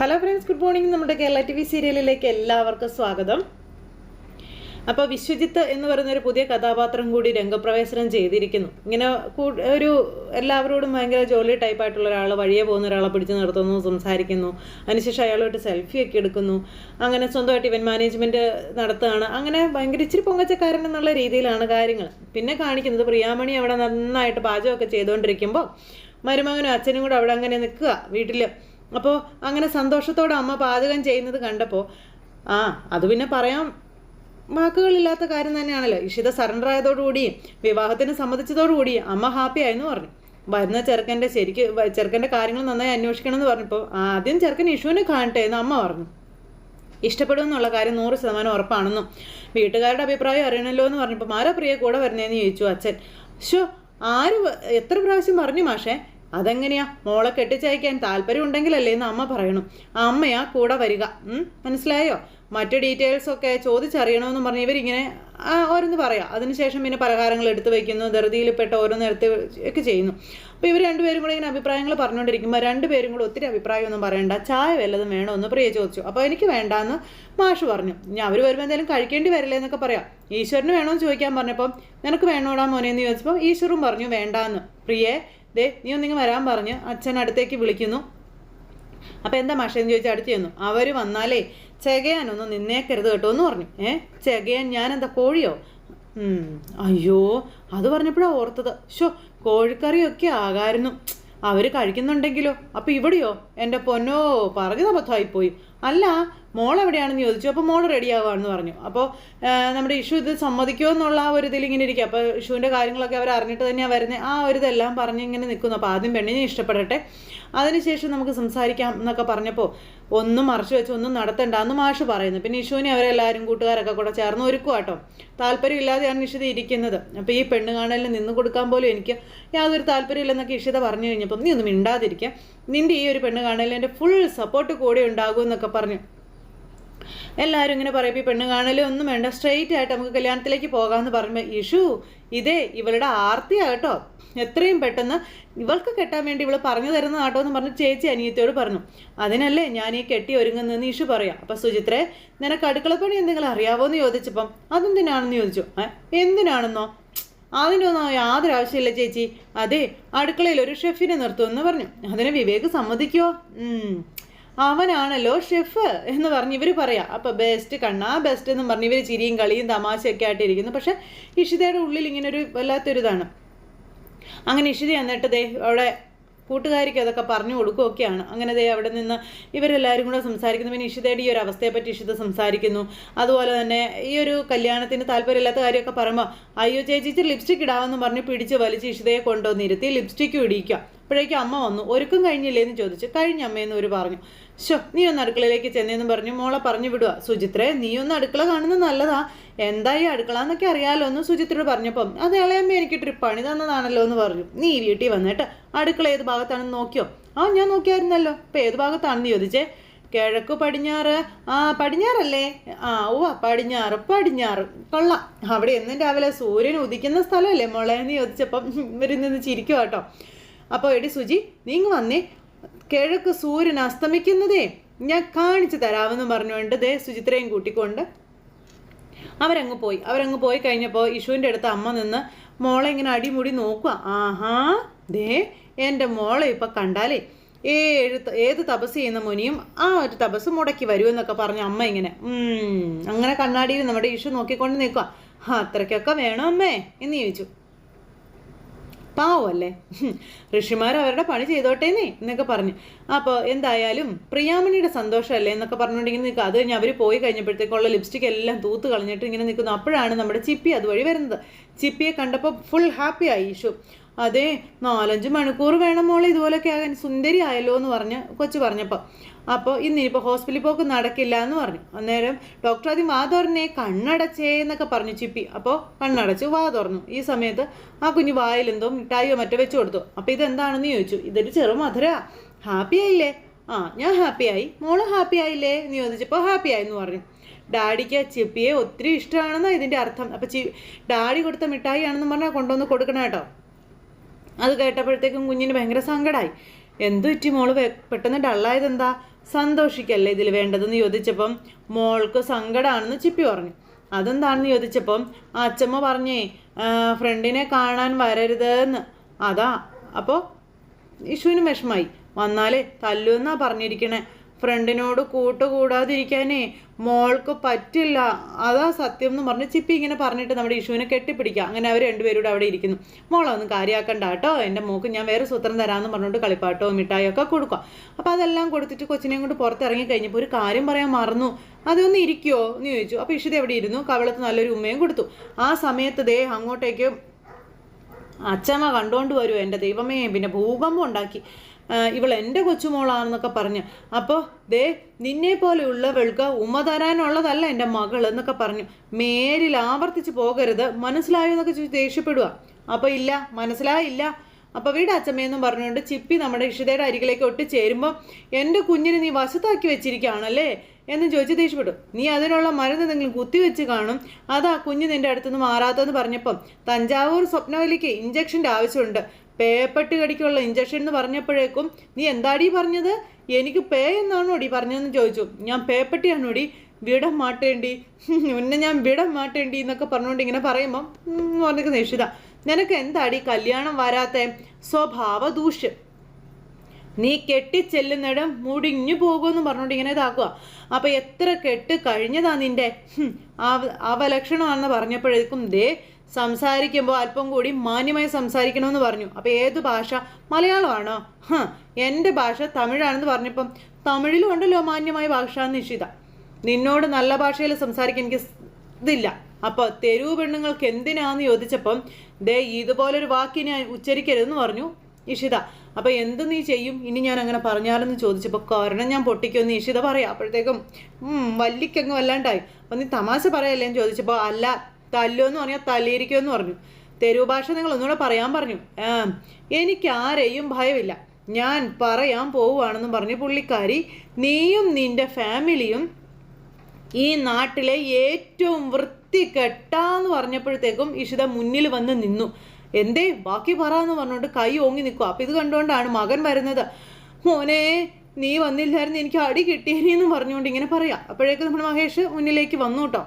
Hello friends good morning. നമ്മുടെ Kerala T V സീരിയലിലേക്ക് എല്ലാവർക്കും സ്വാഗതം. അപ്പോൾ വിശ്വജിത്ത് എന്ന് പറയുന്ന ഒരു പുതിയ കഥാപാത്രം കൂടി രംഗപ്രവേശനം ചെയ്തിരിക്കുന്നു. ഇങ്ങനെ ഒരു എല്ലാവരോടും ഭയങ്കര ജോലി ടൈപ്പായിട്ടുള്ള ഒരാൾ വഴിയെ പോകുന്ന ഒരാളെ പിടിച്ച് നിർത്തുന്നു സംസാരിക്കുന്നു. അതിനുശേഷം സെൽഫി ഒക്കെ എടുക്കുന്നു. അങ്ങനെ സ്വന്തമായിട്ട് ഇവൻ മാനേജ്മെന്റ് നടത്തുകയാണ്. അങ്ങനെ ഭയങ്കര ഇച്ചിരി പൊങ്ങച്ചക്കാരൻ എന്നുള്ള രീതിയിലാണ് കാര്യങ്ങൾ. പിന്നെ കാണിക്കുന്നത് പ്രിയാമണി അവിടെ നന്നായിട്ട് പാചകമൊക്കെ ചെയ്തുകൊണ്ടിരിക്കുമ്പോൾ മരുമകനും അച്ഛനും കൂടെ അവിടെ അങ്ങനെ നിൽക്കുക വീട്ടിൽ അപ്പോൾ അങ്ങനെ സന്തോഷത്തോടെ അമ്മ പാചകം ചെയ്യുന്നത് കണ്ടപ്പോൾ ആ അത് പിന്നെ പറയാം. വാക്കുകളില്ലാത്ത കാര്യം തന്നെയാണല്ലോ. ഇഷിത സറണ്ടർ ആയതോടുകൂടി വിവാഹത്തിന് സമ്മതിച്ചതോടുകൂടി അമ്മ ഹാപ്പി ആയെന്ന് പറഞ്ഞു. വരുന്ന ചെറുക്കന്റെ ശരിക്ക് ചെറുക്കന്റെ കാര്യങ്ങൾ നന്നായി അന്വേഷിക്കണം എന്ന് പറഞ്ഞപ്പോൾ ആദ്യം ചെറുക്കൻ ഇഷുവിനെ കാണട്ടെ എന്ന് അമ്മ പറഞ്ഞു. ഇഷ്ടപ്പെടും എന്നുള്ള കാര്യം നൂറ് ശതമാനം ഉറപ്പാണെന്നും വീട്ടുകാരുടെ അഭിപ്രായം അറിയണല്ലോ എന്ന് പറഞ്ഞപ്പോൾ മാരാ പ്രിയ കൂടെ വരുന്നതെന്ന് ചോദിച്ചു അച്ഛൻ. ഷോ ആര് എത്ര പ്രാവശ്യം പറഞ്ഞു മാഷേ? അതെങ്ങനെയാ? മോളെ കെട്ടിച്ചയക്കാൻ താല്പര്യം ഉണ്ടെങ്കിലല്ലേ എന്ന് അമ്മ പറയണം. അമ്മയാ കൂടെ വരിക. മനസ്സിലായോ? മറ്റു ഡീറ്റെയിൽസൊക്കെ ചോദിച്ചറിയണമെന്ന് പറഞ്ഞ് ഇവരിങ്ങനെ ഓരോന്ന് പറയാം. അതിനുശേഷം പിന്നെ പലഹാരങ്ങൾ എടുത്തു വയ്ക്കുന്നു ധൃതിയിൽപ്പെട്ട ഓരോന്ന് എടുത്ത് ഒക്കെ ചെയ്യുന്നു. അപ്പോൾ ഇവർ രണ്ടുപേരും കൂടെ ഇങ്ങനെ അഭിപ്രായങ്ങൾ പറഞ്ഞുകൊണ്ടിരിക്കുമ്പോൾ രണ്ടുപേരും കൂടെ ഒത്തിരി അഭിപ്രായമൊന്നും പറയണ്ട. ചായ വല്ലതും വേണമെന്ന് പ്രിയ ചോദിച്ചു. അപ്പോൾ എനിക്ക് വേണ്ടാന്ന് മാഷ് പറഞ്ഞു. ഞാൻ അവർ വരുമ്പോൾ എന്തായാലും കഴിക്കേണ്ടി വരില്ലേ എന്നൊക്കെ പറയാം. ഈശ്വരന് വേണമെന്ന് ചോദിക്കാൻ പറഞ്ഞപ്പോൾ നിനക്ക് വേണോടാ മോനെ? എന്ന് ചോദിച്ചപ്പോൾ ഈശ്വറും പറഞ്ഞു വേണ്ടാന്ന്. പ്രിയേ ദേ നീ ഒന്നിങ്ങ് വരാൻ പറഞ്ഞ് അച്ഛൻ അടുത്തേക്ക് വിളിക്കുന്നു. അപ്പം എന്താ മാഷെന്ന് ചോദിച്ചാൽ അടുത്ത് ചെന്നു. അവർ വന്നാലേ ചെകയാനൊന്നും നിന്നേക്കരുത് കേട്ടോ എന്ന് പറഞ്ഞു. ഏ ചെകയാൻ ഞാൻ എന്താ കോഴിയോ അയ്യോ അത് പറഞ്ഞപ്പോഴാണ് ഓർത്തത്. ഷോ കോഴിക്കറിയൊക്കെ ആകായിരുന്നു. അവർ കഴിക്കുന്നുണ്ടെങ്കിലോ? അപ്പോൾ ഇവിടെയോ? എന്റെ പൊന്നോ പറഞ്ഞത് അബദ്ധമായിപ്പോയി അല്ല മോൾ എവിടെയാണെന്ന് ചോദിച്ചു. അപ്പോൾ മോൾ റെഡി ആവുകയാണെന്ന് പറഞ്ഞു. അപ്പോൾ നമ്മുടെ ഇഷു ഇത് സമ്മതിക്കുമോ എന്നുള്ള ആ ഒരു ഇതിൽ ഇങ്ങനെ ഇരിക്കുക അപ്പോൾ ഇഷുവിന്റെ കാര്യങ്ങളൊക്കെ അവർ അറിഞ്ഞിട്ട് തന്നെയാണ് വരുന്നത് ആ ഒരു ഇതെല്ലാം പറഞ്ഞ് ഇങ്ങനെ നിൽക്കുന്നു. അപ്പോൾ ആദ്യം പെണ്ണിനെ ഇഷ്ടപ്പെടട്ടെ. അതിനുശേഷം നമുക്ക് സംസാരിക്കാം എന്നൊക്കെ പറഞ്ഞപ്പോൾ ഒന്നും മറച്ചു വെച്ച് ഒന്നും നടത്തണ്ട എന്ന് മാഷ് പറയുന്നു. പിന്നെ ഇഷുവിനെ അവരെല്ലാവരും കൂട്ടുകാരൊക്കെ കൂടെ ചേർന്ന് ഒരുക്കുക കേട്ടോ താല്പര്യമില്ലാതെയാണ് ഇഷിത ഇരിക്കുന്നത്. അപ്പോൾ ഈ പെണ്ണ് കാണലിന് നിന്ന് കൊടുക്കാൻ പോലും എനിക്ക് യാതൊരു താല്പര്യമില്ലെന്നൊക്കെ ഇഷിത പറഞ്ഞു കഴിഞ്ഞപ്പോൾ നീ ഒന്നും മിണ്ടാതിരിക്കുക നിന്റെ ഈ ഒരു പെണ്ണ് കാണലിന് എന്റെ ഫുൾ സപ്പോർട്ട് കൂടെ ഉണ്ടാകും എന്നൊക്കെ പറഞ്ഞു. എല്ലാവരും ഇങ്ങനെ പറയും ഈ പെണ്ണ് കാണലും ഒന്നും വേണ്ട സ്ട്രെയിറ്റ് ആയിട്ട് നമുക്ക് കല്യാണത്തിലേക്ക് പോകാമെന്ന് പറയുമ്പോൾ ഇഷു ഇതേ ഇവളുടെ ആർത്തിയാകട്ടോ എത്രയും പെട്ടെന്ന് ഇവൾക്ക് കെട്ടാൻ വേണ്ടി ഇവൾ പറഞ്ഞു തരുന്ന കേട്ടോ എന്ന് പറഞ്ഞ് ചേച്ചി അനിയത്തിയോട് പറഞ്ഞു. അതിനല്ലേ ഞാൻ ഈ കെട്ടി ഒരുങ്ങുന്നതെന്ന് ഇഷു പറയാം. അപ്പം സുചിത്രേ നിനക്ക് അടുക്കളപ്പണി എന്തെങ്കിലും അറിയാവോ എന്ന് ചോദിച്ചപ്പം അതെന്തിനാണെന്ന് ചോദിച്ചു? "ഏ? എന്തിനാണെന്നോ? അതിനൊന്നും യാതൊരു ആവശ്യമില്ല ചേച്ചി. അതെ അടുക്കളയിൽ ഒരു ഷെഫിനെ നിർത്തുമെന്ന് പറഞ്ഞു. അതിന് വിവേക് സമ്മതിക്കോ ഉം. അവനാണല്ലോ ഷെഫ് എന്ന് പറഞ്ഞ് ഇവർ പറയാം. അപ്പോൾ ബെസ്റ്റ് കണ്ണാ ബെസ്റ്റ് എന്ന് പറഞ്ഞ് ഇവർ ചിരിയും കളിയും തമാശയൊക്കെ ആയിട്ടിരിക്കുന്നു. പക്ഷേ ഇഷിതയുടെ ഉള്ളിൽ ഇങ്ങനെ ഒരു വല്ലാത്തൊരിതാണ്. അങ്ങനെ ഇഷിത എന്നിട്ട് ദേ അവിടെ കൂട്ടുകാരിക്ക് അതൊക്കെ പറഞ്ഞു കൊടുക്കുകയൊക്കെയാണ്. അങ്ങനെ ദേ അവിടെ നിന്ന് ഇവരെല്ലാവരും കൂടെ സംസാരിക്കുന്നു. പിന്നെ ഇഷിതയുടെ ഈ ഒരു അവസ്ഥയെപ്പറ്റി ഇഷിത സംസാരിക്കുന്നു. അതുപോലെ തന്നെ ഈ ഒരു കല്യാണത്തിന് താല്പര്യമില്ലാത്ത കാര്യമൊക്കെ പറയുമ്പോൾ അയ്യോ ചേച്ചി ലിപ്സ്റ്റിക് ഇടാമെന്ന് പറഞ്ഞ് പിടിച്ച് വലിച്ച് ഇഷിതയെ കൊണ്ടുവന്നിരുത്തി ലിപ്സ്റ്റിക്കും ഇടിക്കുക അപ്പോഴേക്കും അമ്മ വന്നു. ഒരുക്കും കഴിഞ്ഞില്ലേ? എന്ന് ചോദിച്ചു. കഴിഞ്ഞ അമ്മയെന്ന് ഒരു പറഞ്ഞു. ശോ നീ ഒന്ന് അടുക്കളയിലേക്ക് ചെന്നേന്ന് പറഞ്ഞു. മോളെ പറഞ്ഞു വിടുക സുചിത്രേ നീ ഒന്ന് അടുക്കള കാണുന്നത് നല്ലതാ. എന്താ ഈ അടുക്കള എന്നൊക്കെ അറിയാലോ എന്ന് സുജിത്രോട് പറഞ്ഞപ്പം അത് ഇളയമ്മ എനിക്ക് ട്രിപ്പ് പണി തന്നതാണല്ലോ എന്ന് പറഞ്ഞു. നീ വീട്ടിൽ വന്നിട്ട് അടുക്കള ഏത് ഭാഗത്താണെന്ന് നോക്കിയോ? ആ ഞാൻ നോക്കിയായിരുന്നല്ലോ. ഇപ്പം ഏത് ഭാഗത്താണെന്ന് ചോദിച്ചേ? കിഴക്ക് പടിഞ്ഞാറ്. ആ പടിഞ്ഞാറല്ലേ? ആ ഓ പടിഞ്ഞാറ് പടിഞ്ഞാറ്. കൊള്ളാം. അവിടെ എന്നും രാവിലെ സൂര്യൻ ഉദിക്കുന്ന സ്ഥലമല്ലേ മോളെ? എന്ന് ചോദിച്ചപ്പം ഇവരിൽ നിന്ന് ചിരിക്കുക കേട്ടോ. അപ്പോൾ എടി സുജി നീങ്ങ് വന്നേ. കിഴക്ക് സൂര്യൻ അസ്തമിക്കുന്നതേ ഞാൻ കാണിച്ചു തരാമെന്ന് പറഞ്ഞുകൊണ്ട് ദേ സുചിത്രയും കൂട്ടിക്കൊണ്ട് അവരങ്ങ് പോയി. അവരങ്ങ് പോയി കഴിഞ്ഞപ്പോൾ ഇഷുവിന്റെ അടുത്ത് അമ്മ നിന്ന് മോളെ ഇങ്ങനെ അടിമുടി നോക്കുക ആഹാ ദേ എന്റെ മോളെ ഇപ്പം കണ്ടാലേ ഏഴ് ഏത് തപസ് ചെയ്യുന്ന മുനിയും ആ ഒരു തപസ് മുടക്കി വരുമെന്നൊക്കെ പറഞ്ഞ അമ്മ ഇങ്ങനെ. അങ്ങനെ കണ്ണാടിയിൽ നമ്മുടെ ഇഷു നോക്കിക്കൊണ്ട് നിൽക്കുക അത്രയ്ക്കൊക്കെ വേണോ അമ്മേ എന്ന് ചോദിച്ചു. പാവമല്ലേ ഋഷിമാർ അവരുടെ പണി ചെയ്തോട്ടേന്നേ എന്നൊക്കെ പറഞ്ഞു. അപ്പോൾ എന്തായാലും പ്രിയാമണിയുടെ സന്തോഷമല്ലേ എന്നൊക്കെ പറഞ്ഞുകൊണ്ടിങ്ങനെ നിൽക്കുക. അത് കഴിഞ്ഞ് അവർ പോയി കഴിഞ്ഞപ്പോഴത്തേക്കുള്ള ലിപ്സ്റ്റിക് എല്ലാം തൂത്ത് കളഞ്ഞിട്ട് ഇങ്ങനെ നിൽക്കുന്നു. അപ്പോഴാണ് നമ്മുടെ ചിപ്പി അതുവഴി വരുന്നത്. ചിപ്പിയെ കണ്ടപ്പോൾ ഫുൾ ഹാപ്പി ആയി. ഇഷു അതെ നാലഞ്ച് മണിക്കൂർ വേണം മോളെ ഇതുപോലൊക്കെ ആകാൻ. സുന്ദരി ആയല്ലോ എന്ന് പറഞ്ഞ് കൊച്ചു പറഞ്ഞപ്പോൾ. അപ്പോൾ ഇന്നിപ്പോൾ ഹോസ്പിറ്റലിൽ പോക്ക് നടക്കില്ല എന്ന് പറഞ്ഞു. അന്നേരം ഡോക്ടർ ആദ്യം വാ തുറന്നേ കണ്ണടച്ചേ എന്നൊക്കെ പറഞ്ഞു ചിപ്പി. അപ്പോൾ കണ്ണടച്ച് വാ തുറന്നു. ഈ സമയത്ത് ആ കുഞ്ഞ് വായിലെന്തോ മിഠായിയോ മറ്റോ വെച്ച് കൊടുത്തു. അപ്പോൾ ഇതെന്താണെന്ന് ചോദിച്ചു. ഇതൊരു ചെറു മധുര. ഹാപ്പി ആയില്ലേ? ആ ഞാൻ ഹാപ്പി ആയി. മോൾ ഹാപ്പി ആയില്ലേ? എന്ന് ചോദിച്ചപ്പോൾ ഹാപ്പി ആയി എന്ന് പറഞ്ഞു. ഡാഡിക്ക് ചിപ്പിയെ ഒത്തിരി ഇഷ്ടമാണെന്നാണ് ഇതിന്റെ അർത്ഥം. അപ്പോൾ ചി ഡാഡി കൊടുത്ത മിഠായി ആണെന്ന് പറഞ്ഞാൽ കൊണ്ടുവന്ന് കൊടുക്കണം കേട്ടോ. അത് കേട്ടപ്പോഴത്തേക്കും കുഞ്ഞിന് ഭയങ്കര സങ്കടമായി എന്തു പറ്റി മോൾ? പെട്ടെന്ന് ഡള്ളായത് എന്താ സന്തോഷിക്കല്ലേ ഇതിൽ വേണ്ടതെന്ന് ചോദിച്ചപ്പം മോൾക്ക് സങ്കടമാണെന്ന് ചിപ്പി പറഞ്ഞു. അതെന്താണെന്ന് ചോദിച്ചപ്പം ആ അച്ചമ്മ പറഞ്ഞേ ഫ്രണ്ടിനെ കാണാൻ വരരുത് എന്ന് അതാ. അപ്പോൾ ഇഷുവിന് വിഷമായി. വന്നാലേ തല്ലുമെന്നാ പറഞ്ഞിരിക്കണേ. ഫ്രണ്ടിനോട് കൂട്ടുകൂടാതിരിക്കാനേ മോൾക്ക് പറ്റില്ല. അതാ സത്യം എന്ന് പറഞ്ഞ് ചിപ്പി ഇങ്ങനെ പറഞ്ഞിട്ട് നമ്മുടെ ഇഷുവിനെ കെട്ടിപ്പിടിക്കുക. അങ്ങനെ അവർ രണ്ടുപേരും അവിടെ ഇരിക്കുന്നു. മോളൊന്നും കാര്യമാക്കണ്ട കേട്ടോ. എന്റെ മോക്ക് ഞാൻ വേറെ സൂത്രം തരാമെന്ന് പറഞ്ഞുകൊണ്ട് കളിപ്പാട്ടോ മിഠായോ ഒക്കെ കൊടുക്കുക. അപ്പോൾ അതെല്ലാം കൊടുത്തിട്ട് കൊച്ചിനെയും കൊണ്ട് പുറത്തിറങ്ങി കഴിഞ്ഞപ്പോൾ ഒരു കാര്യം പറയാൻ മറന്നു. അതൊന്ന് ഇരിക്കുമോ എന്ന് ചോദിച്ചു. അപ്പോൾ ഇഷിത എവിടെ ഇരുന്നു? കവളത്ത് നല്ലൊരു ഉമ്മയും കൊടുത്തു. ആ സമയത്ത് ദേ അങ്ങോട്ടേക്ക് അച്ഛമ്മ കണ്ടുകൊണ്ട് വരുമോ എന്റെ ദൈവമേ പിന്നെ ഭൂകമ്പം ഉണ്ടാക്കി. ഇവൾ എന്റെ കൊച്ചുമോളാണെന്നൊക്കെ പറഞ്ഞു. അപ്പോൾ ദേ നിന്നെ പോലെയുള്ളവൾക്ക് ഉമ്മ തരാനുള്ളതല്ല എന്റെ മകൾ എന്നൊക്കെ പറഞ്ഞു. മേരിൽ ആവർത്തിച്ച് പോകരുത്. മനസ്സിലായോ എന്നൊക്കെ ചോദിച്ച് ദേഷ്യപ്പെടുക അപ്പോൾ ഇല്ല മനസ്സിലായില്ല. അപ്പോൾ വീട് അച്ഛമ്മയെന്നും പറഞ്ഞുകൊണ്ട് ചിപ്പി നമ്മുടെ ഇഷിതയുടെ അരികിലേക്ക് ഒട്ടി ചേരുമ്പോൾ എന്റെ കുഞ്ഞിനെ നീ വശത്താക്കി വെച്ചിരിക്കുകയാണല്ലേ എന്ന് ചോദിച്ച് ദേഷ്യപ്പെടും. നീ അതിനുള്ള മരുന്ന് എന്തെങ്കിലും കുത്തിവെച്ച് കാണും. അതാ കുഞ്ഞ് നിന്റെ അടുത്തുനിന്ന് മാറാത്തതെന്ന് പറഞ്ഞപ്പം തഞ്ചാവൂർ സ്വപ്നവലിക്ക് ഇഞ്ചക്ഷന്റെ ആവശ്യമുണ്ട്. പേപ്പട്ടി കടിക്കുള്ള ഇഞ്ചക്ഷൻ എന്ന് പറഞ്ഞപ്പോഴേക്കും നീ എന്താടി പറഞ്ഞത്? എനിക്ക് പേ എന്നാണോടി പറഞ്ഞതെന്ന് ചോദിച്ചു. ഞാൻ പേപ്പട്ടിയാണോടി വിടം മാട്ടേണ്ടി. ഉന്നെ ഞാൻ വിടം മാട്ടേണ്ടി എന്നൊക്കെ പറഞ്ഞുകൊണ്ട് ഇങ്ങനെ പറയുമ്പം പറഞ്ഞൊക്കെ നിഷിത നിനക്ക് എന്താടി കല്യാണം വരാത്ത? സ്വഭാവ ദൂഷ്യം. നീ കെട്ടിച്ചെല്ലുന്നിടം മുടിഞ്ഞു പോകുമെന്ന് പറഞ്ഞുകൊണ്ട് ഇങ്ങനെ ഇതാക്കുക. അപ്പൊ എത്ര കെട്ട് കഴിഞ്ഞതാ നിന്റെ? അവലക്ഷണമാണെന്ന് പറഞ്ഞപ്പോഴേക്കും ദേ സംസാരിക്കുമ്പോൾ അല്പം കൂടി മാന്യമായി സംസാരിക്കണമെന്ന് പറഞ്ഞു. അപ്പോൾ ഏത് ഭാഷ? മലയാളമാണോ. ഹ എന്റെ ഭാഷ തമിഴാണെന്ന് പറഞ്ഞപ്പം തമിഴിലും ഉണ്ടല്ലോ മാന്യമായ ഭാഷ നിശ്ചിത നിന്നോട് നല്ല ഭാഷയിൽ സംസാരിക്കാൻ എനിക്ക് ഇതില്ല. അപ്പോൾ തെരുവ് പെണ്ണുങ്ങൾക്ക് എന്തിനാന്ന് ചോദിച്ചപ്പം ദേ ഇതുപോലൊരു വാക്ക് ഞാൻ ഉച്ചരിക്കരുതെന്ന് പറഞ്ഞു ഇഷിത അപ്പോൾ എന്ത് നീ ചെയ്യും? ഇനി ഞാൻ അങ്ങനെ പറഞ്ഞാലെന്ന് ചോദിച്ചപ്പോൾ കാരണം ഞാൻ പൊട്ടിക്കുമെന്ന് ഇഷിത പറയാം. അപ്പോഴത്തേക്കും വല്ലിക്കങ്ങ് വല്ലാണ്ടായി. അപ്പം നീ തമാശ പറയല്ലേന്ന് ചോദിച്ചപ്പോൾ അല്ല തല്ലുമെന്ന് പറഞ്ഞാൽ തല്ലിയിരിക്കുമെന്ന് പറഞ്ഞു. തെരുവ് ഭാഷ നിങ്ങൾ ഒന്നുകൂടെ പറയാൻ പറഞ്ഞു. എനിക്ക് ആരെയും ഭയമില്ല. ഞാൻ പറയാൻ പോവുകയാണെന്നും പറഞ്ഞു പുള്ളിക്കാരി നീയും നിന്റെ ഫാമിലിയും ഈ നാട്ടിലെ ഏറ്റവും വൃത്തികെട്ടാന്ന് പറഞ്ഞപ്പോഴത്തേക്കും ഇഷിത മുന്നിൽ വന്ന് നിന്നു. എന്തേ ബാക്കി പറ എന്ന് പറഞ്ഞുകൊണ്ട് കൈ ഓങ്ങി നിൽക്കുക അപ്പം ഇത് കണ്ടുകൊണ്ടാണ് മകൻ വരുന്നത്. മോനെ നീ വന്നില്ലായിരുന്നു എനിക്ക് അടി കിട്ടിയേനെന്ന് പറഞ്ഞുകൊണ്ട് ഇങ്ങനെ പറയാം. അപ്പോഴേക്കും നമ്മുടെ മഹേഷ് മുന്നിലേക്ക് വന്നു കേട്ടോ.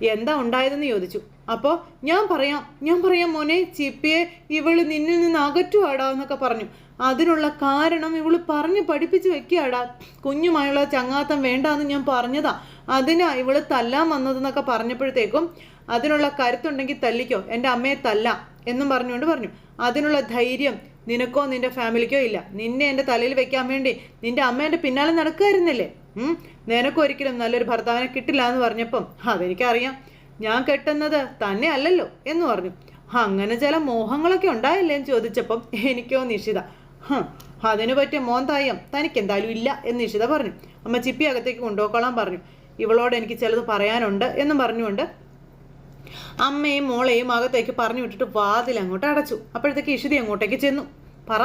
എന്താ ഉണ്ടായതെന്ന് ചോദിച്ചു. അപ്പോൾ ഞാൻ പറയാം ഞാൻ പറയാം മോനെ ചിപ്പിയെ ഇവൾ നിന്നിൽ നിന്ന് അകറ്റുവാടാ എന്നൊക്കെ പറഞ്ഞു. അതിനുള്ള കാരണം ഇവൾ പറഞ്ഞ് പഠിപ്പിച്ച് വെക്കുകയാടാ. കുഞ്ഞുമായുള്ള ചങ്ങാത്തം വേണ്ടാന്ന് ഞാൻ പറഞ്ഞതാ. അതിനാ ഇവൾ തല്ലാൻ വന്നതെന്നൊക്കെ പറഞ്ഞപ്പോഴത്തേക്കും അതിനുള്ള കരുത്തുണ്ടെങ്കിൽ തല്ലിക്കോ എന്റെ അമ്മയെ തല്ലാം എന്നും പറഞ്ഞുകൊണ്ട് പറഞ്ഞു. അതിനുള്ള ധൈര്യം നിനക്കോ നിന്റെ ഫാമിലിക്കോ ഇല്ല. നിന്നെ എന്റെ തലയിൽ വെക്കാൻ വേണ്ടി നിന്റെ അമ്മ എന്റെ പിന്നാലെ നടക്കുമായിരുന്നില്ലേ നിനക്കൊരിക്കലും നല്ലൊരു ഭർത്താവിനെ കിട്ടില്ല എന്ന് പറഞ്ഞപ്പം അതെനിക്കറിയാം. ഞാൻ കെട്ടുന്നത് തന്നെ അല്ലല്ലോ എന്ന് പറഞ്ഞു. അങ്ങനെ ചില മോഹങ്ങളൊക്കെ ഉണ്ടായില്ലേ എന്ന് ചോദിച്ചപ്പം എനിക്കോ നിഷിത അതിനു പറ്റിയ മോൻ തായം തനിക്ക് എന്തായാലും ഇല്ല എന്ന് നിഷിത പറഞ്ഞു. അമ്മ ചിപ്പി അകത്തേക്ക് കൊണ്ടുപോക്കോളാൻ പറഞ്ഞു. ഇവളോട് എനിക്ക് ചിലത് പറയാനുണ്ട് എന്നും പറഞ്ഞുകൊണ്ട് അമ്മയും മോളെയും അകത്തേക്ക് പറഞ്ഞു വിട്ടിട്ട് വാതിൽ അങ്ങോട്ട് അടച്ചു. അപ്പോഴത്തേക്ക് ഇഷിതി അങ്ങോട്ടേക്ക് ചെന്നു. പറ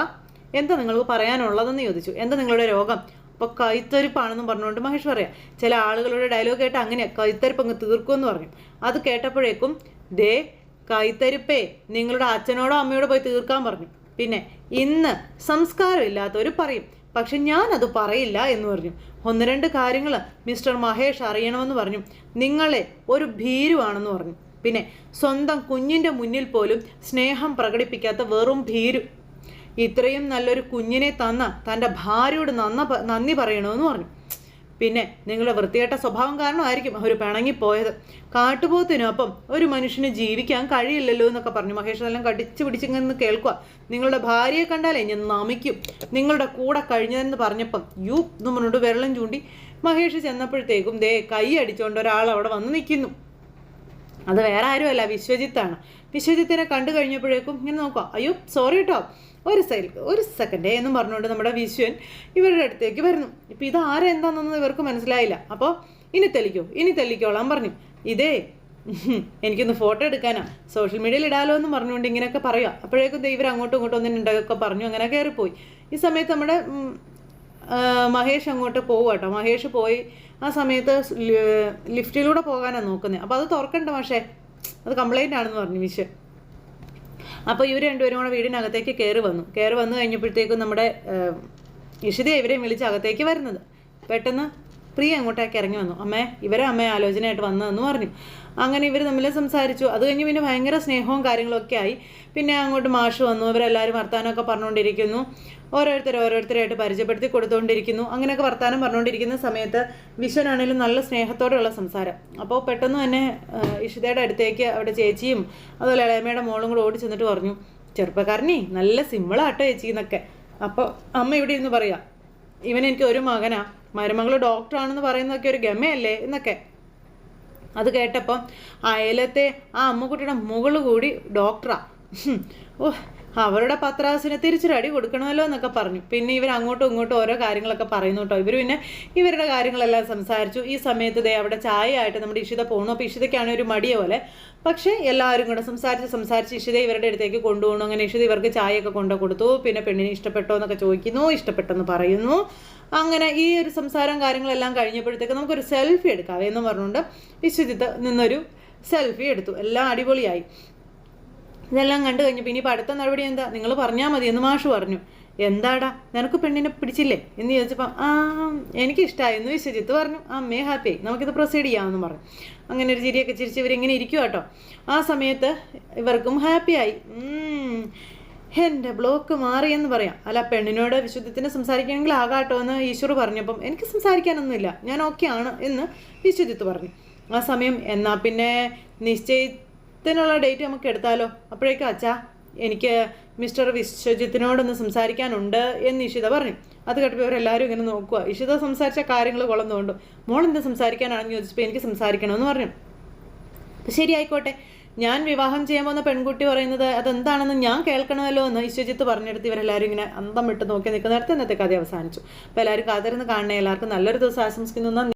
എന്താ നിങ്ങൾക്ക് പറയാനുള്ളതെന്ന് ചോദിച്ചു. എന്താ നിങ്ങളുടെ രോഗം? അപ്പോൾ കൈത്തരിപ്പാണെന്നും പറഞ്ഞുകൊണ്ട് മഹേഷ് പറയാം ചില ആളുകളുടെ ഡയലോഗ് കേട്ട അങ്ങനെ കൈത്തരിപ്പ് അങ്ങ് തീർക്കുമെന്ന് പറഞ്ഞു അത് കേട്ടപ്പോഴേക്കും ദേ കൈത്തരിപ്പേ നിങ്ങളുടെ അച്ഛനോടോ അമ്മയോടോ പോയി തീർക്കാൻ പറഞ്ഞു. പിന്നെ ഇന്ന് സംസ്കാരമില്ലാത്തവർ പറയും പക്ഷെ ഞാനത് പറയില്ല എന്ന് പറഞ്ഞു. ഒന്ന് രണ്ട് കാര്യങ്ങൾ മിസ്റ്റർ മഹേഷ് അറിയണമെന്ന് പറഞ്ഞു. നിങ്ങളെ ഒരു ഭീരുവാണെന്ന് പറഞ്ഞു. പിന്നെ സ്വന്തം കുഞ്ഞിന്റെ മുന്നിൽ പോലും സ്നേഹം പ്രകടിപ്പിക്കാത്ത വെറും ഭീരു. ഇത്രയും നല്ലൊരു കുഞ്ഞിനെ തന്ന തന്റെ ഭാര്യയോട് നന്ന നന്ദി പറയണമെന്ന് പറഞ്ഞു. പിന്നെ നിങ്ങളുടെ വൃത്തികെട്ട സ്വഭാവം കാരണമായിരിക്കും അവർ പിണങ്ങിപ്പോയത്. കാട്ടുപോത്തിനൊപ്പം ഒരു മനുഷ്യന് ജീവിക്കാൻ കഴിയില്ലല്ലോ എന്നൊക്കെ പറഞ്ഞു. മഹേഷ് എല്ലാം കടിച്ചു പിടിച്ചിങ്ങനെ കേൾക്കുക നിങ്ങളുടെ ഭാര്യയെ കണ്ടാലേ ഞാൻ നമിക്കും. നിങ്ങളുടെ കൂടെ കഴിഞ്ഞതെന്ന് പറഞ്ഞപ്പം യു എന്ന് പറഞ്ഞുകൊണ്ട് ചൂണ്ടി മഹേഷ് ചെന്നപ്പോഴത്തേക്കും ദേ കൈ അടിച്ചുകൊണ്ട് ഒരാൾ അവിടെ വന്ന് നിൽക്കുന്നു. അത് വേറെ ആരുമല്ല വിശ്വജിത്താണ്. വിശ്വജിത്തിനെ കണ്ടു കഴിഞ്ഞപ്പോഴേക്കും ഇങ്ങനെ നോക്കാം അയ്യോ സോറി കേട്ടോ ഒരു സൈഡ് ഒരു സെക്കൻഡേ എന്നും പറഞ്ഞുകൊണ്ട് നമ്മുടെ വിശ്വൻ ഇവരുടെ അടുത്തേക്ക് വരുന്നു. ഇപ്പം ഇത് ആരെന്താണെന്നൊന്നും ഇവർക്ക് മനസ്സിലായില്ല. അപ്പോൾ ഇനി തെളിക്കോ ഇനി തെളിക്കോളാം പറഞ്ഞു. ഇതേ എനിക്കൊന്ന് ഫോട്ടോ എടുക്കാനാ. സോഷ്യൽ മീഡിയയിൽ ഇടാലോ എന്ന് പറഞ്ഞുകൊണ്ട് ഇങ്ങനെയൊക്കെ പറയുക. അപ്പോഴേക്കും ഇവർ അങ്ങോട്ടും ഇങ്ങോട്ടും ഒന്നും ഉണ്ടാകൊക്കെ പറഞ്ഞു അങ്ങനെ കയറിപ്പോയി. ഈ സമയത്ത് നമ്മുടെ മഹേഷ് അങ്ങോട്ട് പോവുക കേട്ടോ മഹേഷ് പോയി ആ സമയത്ത് ലിഫ്റ്റിലൂടെ പോകാനാണ് നോക്കുന്നത് അപ്പോൾ അത് തുറക്കണ്ട പക്ഷേ അത് കംപ്ലൈന്റ് ആണെന്ന് പറഞ്ഞു മിഷ് അപ്പോൾ ഇവർ രണ്ടുപേരും കൂടെ വീടിനകത്തേക്ക് കയറി വന്നു. കയറി വന്നു കഴിഞ്ഞപ്പോഴത്തേക്കും നമ്മുടെ ഇഷിതെ ഇവരെയും വിളിച്ച് അകത്തേക്ക് വരുന്നത്. പെട്ടെന്ന് പ്രിയ അങ്ങോട്ടേക്ക് ഇറങ്ങി വന്നു. അമ്മേ ഇവരെ അമ്മയെ ആലോചനയായിട്ട് വന്നതെന്ന് പറഞ്ഞു. അങ്ങനെ ഇവർ തമ്മിൽ സംസാരിച്ചു. അത് കഴിഞ്ഞ് പിന്നെ ഭയങ്കര സ്നേഹവും കാര്യങ്ങളൊക്കെ ആയി. പിന്നെ അങ്ങോട്ട് മാഷ് വന്നു. ഇവരെല്ലാവരും വർത്തമാനമൊക്കെ പറഞ്ഞുകൊണ്ടിരിക്കുന്നു. ഓരോരുത്തർ ഓരോരുത്തരായിട്ട് പരിചയപ്പെടുത്തി കൊടുത്തുകൊണ്ടിരിക്കുന്നു അങ്ങനെയൊക്കെ വർത്തമാനം പറഞ്ഞുകൊണ്ടിരിക്കുന്ന സമയത്ത് വിശ്വനാണേലും നല്ല സ്നേഹത്തോടെയുള്ള സംസാരം. അപ്പോൾ പെട്ടെന്ന് തന്നെ ഇഷിതയുടെ അടുത്തേക്ക് അവിടെ ചേച്ചിയും അതുപോലെ ഇളയമ്മയുടെ മോളും കൂടെ ഓടി ചെന്നിട്ട് പറഞ്ഞു ചെറുപ്പക്കാരനെ നല്ല സിമ്പിളാട്ടോ ചേച്ചി എന്നൊക്കെ. അപ്പോൾ അമ്മ ഇവിടെ ഇരുന്ന് പറയാം ഇവൻ എനിക്ക് ഒരു മകനാ. മരുമകൾ ഡോക്ടറാണെന്ന് പറയുന്നതൊക്കെ ഒരു ഗമയല്ലേ എന്നൊക്കെ. അത് കേട്ടപ്പം അയലത്തെ ആ അമ്മുക്കുട്ടിയുടെ മുകൾ കൂടി ഡോക്ടറാ ഓ അവരുടെ പത്രാസിനെ തിരിച്ചൊരു അടി കൊടുക്കണമല്ലോ എന്നൊക്കെ പറഞ്ഞു. പിന്നെ ഇവർ അങ്ങോട്ടും ഇങ്ങോട്ടും ഓരോ കാര്യങ്ങളൊക്കെ പറയുന്നു കേട്ടോ. ഇവർ പിന്നെ ഇവരുടെ കാര്യങ്ങളെല്ലാം സംസാരിച്ചു. ഈ സമയത്ത് ദേ അവിടെ ചായ ആയിട്ട് നമ്മുടെ ഇഷിത പോകണു അപ്പോൾ ഇഷിതയ്ക്കാണ് ഒരു മടിയ പോലെ. പക്ഷേ എല്ലാവരും കൂടെ സംസാരിച്ച് സംസാരിച്ച് ഇഷിത ഇവരുടെ അടുത്തേക്ക് കൊണ്ടുപോകണം. അങ്ങനെ ഇഷിത ഇവർക്ക് ചായയൊക്കെ കൊണ്ടു കൊടുത്തു. പിന്നെ പെണ്ണിനെ ഇഷ്ടപ്പെട്ടോ എന്നൊക്കെ ചോദിക്കുന്നു. ഇഷ്ടപ്പെട്ടെന്ന് പറയുന്നു. അങ്ങനെ ഈ ഒരു സംസാരം കാര്യങ്ങളെല്ലാം കഴിഞ്ഞപ്പോഴത്തേക്ക് നമുക്കൊരു സെൽഫി എടുക്കാം എന്ന് പറഞ്ഞുകൊണ്ട് വിശ്വജിത്ത് നിന്നൊരു സെൽഫി എടുത്തു. എല്ലാം അടിപൊളിയായി. ഇതെല്ലാം കണ്ടു കഴിഞ്ഞപ്പോൾ ഇനിയിപ്പോൾ അടുത്ത നടപടി എന്താ? നിങ്ങൾ പറഞ്ഞാൽ മതി എന്ന് മാഷ് പറഞ്ഞു. എന്താടാ? നിനക്ക് പെണ്ണിനെ പിടിച്ചില്ലേ? എന്ന് ചോദിച്ചപ്പം ആ എനിക്കിഷ്ടമായി എന്ന് വിശ്വജിത്ത് പറഞ്ഞു. അമ്മേ ഹാപ്പി നമുക്കിത് പ്രൊസീഡ് ചെയ്യാമെന്ന് പറഞ്ഞു. അങ്ങനെ ഒരു ചിരിയൊക്കെ ചിരിച്ച് ഇവരിങ്ങനെ ഇരിക്കും കേട്ടോ ആ സമയത്ത് ഇവർക്കും ഹാപ്പിയായി എന്റെ ബ്ലോക്ക് മാറിയെന്ന് പറയാം. അല്ല പെണ്ണിനോട് വിശുദ്ധത്തിന് സംസാരിക്കണമെങ്കിൽ ആകാട്ടോ എന്ന് ഈശ്വർ പറഞ്ഞപ്പം എനിക്ക് സംസാരിക്കാനൊന്നുമില്ല. ഞാൻ ഓക്കെ ആണ് എന്ന് വിശ്വജിത്ത് പറഞ്ഞു. ആ സമയം എന്നാൽ പിന്നെ നിശ്ചയത്തിനുള്ള ഡേറ്റ് നമുക്ക് എടുത്താലോ അപ്പോഴേക്കും അച്ഛാ എനിക്ക് മിസ്റ്റർ വിശ്വജിത്തിനോടൊന്ന് സംസാരിക്കാനുണ്ട് എന്ന് ഇഷിത പറഞ്ഞു. അത് കേട്ടപ്പോൾ ഇവരെല്ലാവരും ഇങ്ങനെ നോക്കുക ഇഷിത സംസാരിച്ച കാര്യങ്ങൾ കൊള്ളുന്നതുകൊണ്ട് മോൾ എന്ത് സംസാരിക്കാനാണെന്ന് ചോദിച്ചപ്പോൾ എനിക്ക് സംസാരിക്കണമെന്ന് പറഞ്ഞു. അപ്പം ശരി ആയിക്കോട്ടെ. ഞാൻ വിവാഹം ചെയ്യാൻ പോകുന്ന പെൺകുട്ടി പറയുന്നത് അതെന്താണെന്ന് ഞാൻ കേൾക്കണമല്ലോ എന്ന് വിശ്വജിത്ത് പറഞ്ഞെടുത്ത് ഇവരെല്ലാവരും ഇങ്ങനെ അന്തം വിട്ട് നോക്കി നിൽക്കുന്ന നേരത്തെ ഇന്നത്തെ കഥ അവസാനിച്ചു. അപ്പോൾ എല്ലാവരും കാത്തിരുന്ന് കാണണേ. എല്ലാവർക്കും നല്ലൊരു ദിവസം ആശംസിക്കുന്നു.